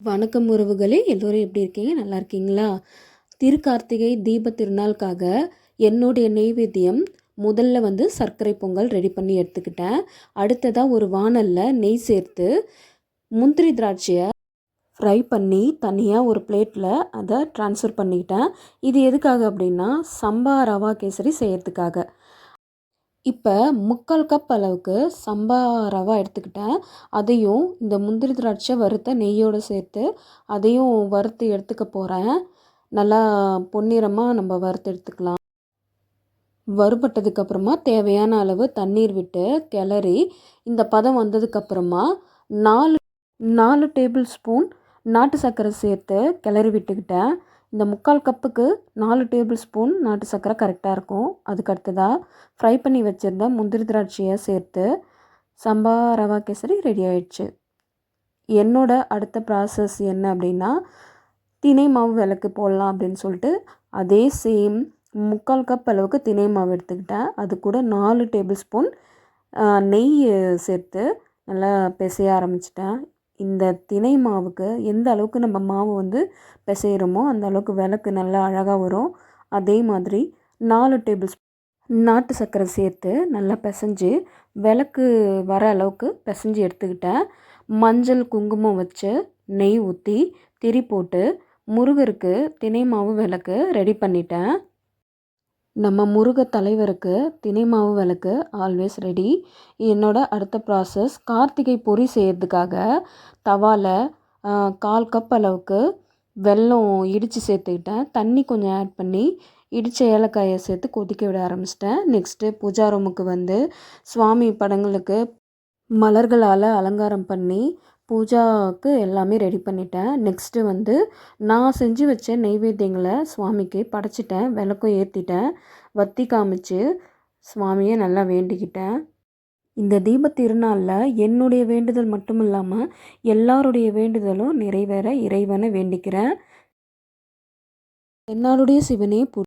வணக்கம் உறவுகளே எல்லோரும் எப்படி இருக்கீங்க? நல்லா இருக்கீங்களா? திருக்கார்த்திகை தீப திருநாளுக்காக என்னுடைய நெய்வேத்தியம் முதல்ல வந்து சர்க்கரை பொங்கல் ரெடி பண்ணி எடுத்துக்கிட்டேன். அடுத்ததாக ஒரு வானலில் நெய் சேர்த்து முந்திரி திராட்சையை ஃப்ரை பண்ணி தனியாக ஒரு பிளேட்டில் அதை ட்ரான்ஸ்ஃபர் பண்ணிக்கிட்டேன். இது எதுக்காக அப்படின்னா சம்பா ரவா கேசரி செய்கிறதுக்காக இப்போ முக்கால் கப் அளவுக்கு சம்பா ரவா எடுத்துக்கிட்டேன். அதையும் இந்த முந்திரி திராட்சை வறுத்த நெய்யோடு சேர்த்து அதையும் வறுத்து எடுத்துக்க போகிறேன் நல்லா பொன்னிறமாக நம்ம வறுத்து எடுத்துக்கலாம். வறுபட்டதுக்கப்புறமா தேவையான அளவு தண்ணீர் விட்டு கிளறி இந்த பதம் வந்ததுக்கப்புறமா நாலு நாலு டேபிள் ஸ்பூன் நாட்டு சர்க்கரை சேர்த்து கிளறி விட்டுக்கிட்டேன். இந்த முக்கால் கப்புக்கு நாலு டேபிள் ஸ்பூன் நாட்டு சர்க்கரை கரெக்டாக இருக்கும். அதுக்கு அடுத்ததாக ஃப்ரை பண்ணி வச்சுருந்த முந்திரி திராட்சையை சேர்த்து சம்பா ரவா கேசரி ரெடி ஆயிடுச்சு. என்னோடய அடுத்த ப்ராசஸ் என்ன அப்படின்னா தினை மாவு விளக்கு போடலாம் அப்படின்னு சொல்லிட்டு அதே சேம் முக்கால் கப் அளவுக்கு தினை மாவு எடுத்துக்கிட்டேன். அது கூட நாலு டேபிள் ஸ்பூன் நெய் சேர்த்து நல்லா பிசைய ஆரம்பிச்சிட்டேன். இந்த தினை மாவுக்கு எந்த அளவுக்கு நம்ம மாவு வந்து பிசைகிறோமோ அந்த அளவுக்கு விளக்கு நல்லா அழகாக வரும். அதே மாதிரி நாலு டேபிள் ஸ்பூன் நாட்டு சர்க்கரை சேர்த்து நல்லா பிசைஞ்சு விளக்கு வர அளவுக்கு பிசைஞ்சு எடுத்துக்கிட்டேன். மஞ்சள் குங்குமம் வச்சு நெய் ஊற்றி திரி போட்டு முருகருக்கு தினை மாவு விளக்கு ரெடி பண்ணிட்டேன். நம்ம முருக தலைவருக்கு தினை மாவு விளக்கு ஆல்வேஸ் ரெடி என்னோட அடுத்த ப்ராசஸ் கார்த்திகை பொரி செய்கிறதுக்காக தவாவில் கால் கப் அளவுக்கு வெல்லம் இடித்து சேர்த்துக்கிட்டேன். தண்ணி கொஞ்சம் ஆட் பண்ணி இடித்த ஏலக்காயை சேர்த்து கொதிக்க விட ஆரம்பிச்சிட்டேன். நெக்ஸ்ட்டு பூஜா ரூமுக்கு வந்து சுவாமி படங்களுக்கு மலர்களால் அலங்காரம் பண்ணி பூஜாவுக்கு எல்லாமே ரெடி பண்ணிட்டேன். நெக்ஸ்ட்டு வந்து நான் செஞ்சு வச்ச நெய்வேத்தியங்களை சுவாமிக்கு படைச்சிட்டேன். விளக்கும் ஏற்றிட்டேன் வத்தி காமிச்சு சுவாமியை நல்லா வேண்டிக்கிட்டேன். இந்த தீப திருநாளில் என்னுடைய வேண்டுதல் மட்டும் இல்லாமல் எல்லாருடைய வேண்டுதலும் நிறைவேற இறைவனை வேண்டிக்கிறேன். என்னுடைய சிவனே